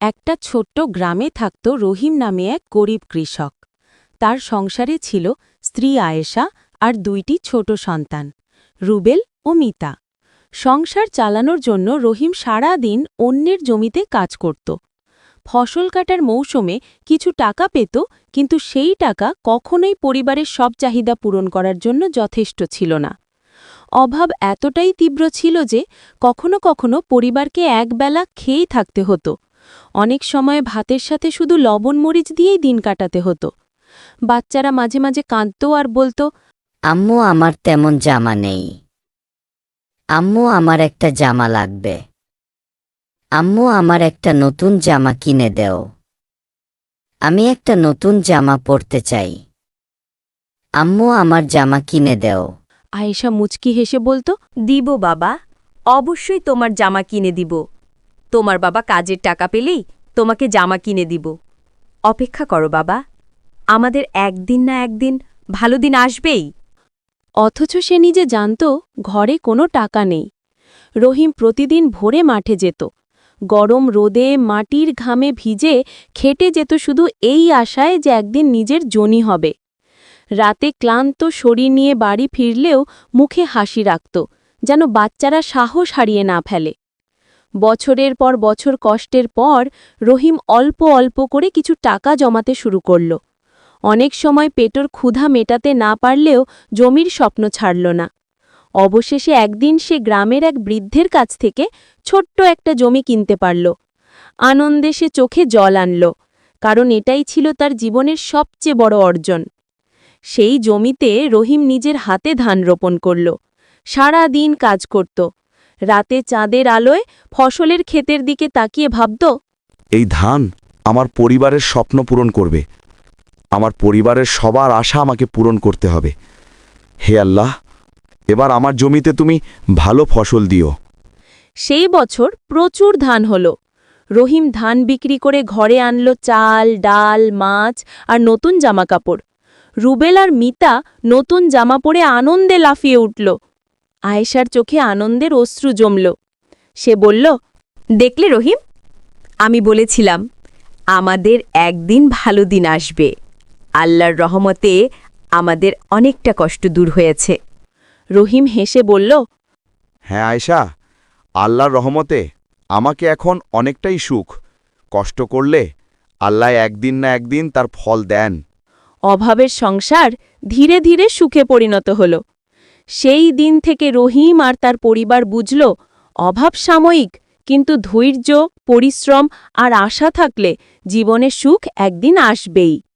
একটা ছোট্ট গ্রামে থাকত রহিম নামে এক গরিব কৃষক। তার সংসারে ছিল স্ত্রী আয়েশা আর দুইটি ছোট সন্তান, রুবেল ও মিতা। সংসার চালানোর জন্য রহিম সারা দিন অন্যের জমিতে কাজ করত। ফসল কাটার মৌসুমে কিছু টাকা পেত, কিন্তু সেই টাকা কখনোই পরিবারের সব চাহিদা পূরণ করার জন্য যথেষ্ট ছিল না। অভাব এতটাই তীব্র ছিল যে কখনো কখনো পরিবারকে একবেলা খেয়েই থাকতে হতো। অনেক সময় ভাতের সাথে শুধু লবণ মরিচ দিয়েই দিন কাটাতে হতো। বাচ্চারা মাঝে মাঝে কাঁদত আর বলতো আম্মু আমার তেমন জামা নেই। আম্মু আমার একটা জামা লাগবে। আম্মু আমার একটা নতুন জামা কিনে দেও। আমি একটা নতুন জামা পরতে চাই। আম্মু আমার জামা কিনে দেও। আয়েশা মুচকি হেসে বলতো দিব বাবা অবশ্যই তোমার জামা কিনে দিব। তোমার বাবা কাজের টাকা পেলেই তোমাকে জামা কিনে দিব। অপেক্ষা করো বাবা, আমাদের একদিন না একদিন ভালো দিন আসবেই। অথচ সে নিজে জানত ঘরে কোনো টাকা নেই। রহিম প্রতিদিন ভোরে মাঠে যেত। গরম রোদে মাটির ঘামে ভিজে খেটে যেত শুধু এই আশায় যে একদিন নিজের জনি হবে। রাতে ক্লান্ত শরীর নিয়ে বাড়ি ফিরলেও মুখে হাসি রাখত, যেন বাচ্চারা সাহস হারিয়ে না ফেলে। বছরের পর বছর কষ্টের পর রহিম অল্প অল্প করে কিছু টাকা জমাতে শুরু করল। অনেক সময় পেটর ক্ষুধা মেটাতে না পারলেও জমির স্বপ্ন ছাড়ল না। অবশেষে একদিন সে গ্রামের এক বৃদ্ধের কাছ থেকে ছোট্ট একটা জমি কিনতে পারল। আনন্দে সে চোখে জল আনল, কারণ এটাই ছিল তার জীবনের সবচেয়ে বড় অর্জন। সেই জমিতে রহিম নিজের হাতে ধান রোপণ করল সারা দিন কাজ করত রাতে চাঁদের আলোয় ফসলের ক্ষেতের দিকে তাকিয়ে ভাবত এই ধান আমার পরিবারের স্বপ্ন পূরণ করবে। আমার পরিবারের সবার আশা আমাকে পূরণ করতে হবে। হে আল্লাহ এবার আমার জমিতে তুমি ভালো ফসল দিও। সেই বছর প্রচুর ধান হল। রহিম ধান বিক্রি করে ঘরে আনল চাল ডাল মাছ আর নতুন জামাকাপড়। রুবেল আর মিতা নতুন জামা পরে আনন্দে লাফিয়ে উঠল। আয়েশার চোখে আনন্দের অশ্রু জমল। সে বলল দেখলে রহিম? আমি বলেছিলাম আমাদের একদিন ভালো দিন আসবে। আল্লাহর রহমতে আমাদের অনেকটা কষ্ট দূর হয়েছে। রহিম হেসে বলল হ্যাঁ আয়শা আল্লাহর রহমতে আমাকে এখন অনেকটাই সুখ। কষ্ট করলে আল্লাহ একদিন না একদিন তার ফল দেন। অভাবের সংসার ধীরে ধীরে সুখে পরিণত হল। সেই দিন থেকে রহিম আর তার পরিবার বুঝল, অভাব সাময়িক, কিন্তু ধৈর্য, পরিশ্রম আর আশা থাকলে জীবনে সুখ একদিন আসবেই।